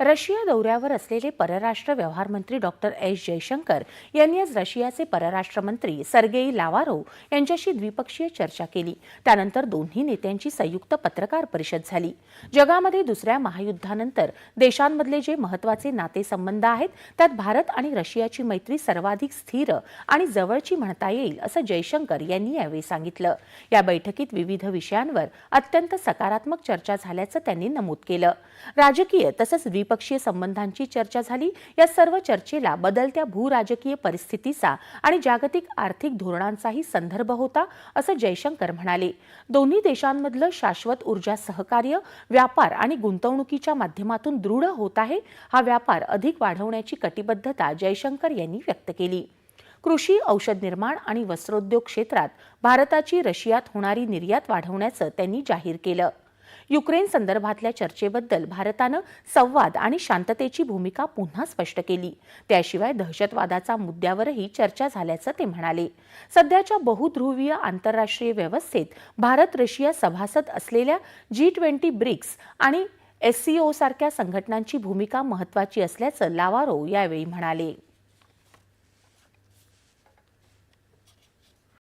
Russia दौऱ्यावर असलेले परराष्ट्र व्यवहार मंत्री डॉक्टर एस जयशंकर यांनी आज रशियाचे परराष्ट्र मंत्री सर्गेई लावारोव यांच्याशी द्विपक्षीय चर्चा केली. त्यानंतर दोन्ही नेत्यांची संयुक्त पत्रकार परिषद झाली. जगामध्ये दुसऱ्या महायुद्धानंतर देशांमधले जे महत्त्वाचे नातेसंबंध आहेत त्यात भारत आणि रशियाची मैत्री सर्वाधिक स्थिर आणि जवळची म्हणता येईल असं जयशंकर यांनी यावेळी सांगितलं. या बैठकीत विविध विषयांवर अत्यंत सकारात्मक चर्चा झाल्याचं त्यांनी नमूद केलं. राजकीय तसंच द्विपक्षीय संबंधांची चर्चा झाली. या सर्व चर्चेला बदलत्या भूराजकीय परिस्थितीचा आणि जागतिक आर्थिक धोरणांचाही संदर्भ होता असं जयशंकर म्हणाले. दोन्ही देशांमधलं शाश्वत ऊर्जा सहकार्य व्यापार आणि गुंतवणुकीच्या माध्यमातून दृढ होत आहे हा व्यापार अधिक वाढवण्याची कटिबद्धता जयशंकर यांनी व्यक्त केली. कृषी औषध निर्माण आणि वस्त्रोद्योग क्षेत्रात भारताची रशियात होणारी निर्यात वाढवण्याचं त्यांनी जाहीर केलं. युक्रेन संदर्भातल्या चर्चेबद्दल भारतानं संवाद आणि शांततेची भूमिका पुन्हा स्पष्ट केली. त्याशिवाय दहशतवादाचा मुद्द्यावरही चर्चा झाल्याचं ते म्हणाले. सध्याच्या बहुध्रुवीय आंतरराष्ट्रीय व्यवस्थेत भारत रशिया सभासद असलेल्या जी ट्वेंटी ब्रिक्स आणि एससीओ सारख्या संघटनांची भूमिका महत्वाची असल्याचं लावारो यावेळी म्हणाले.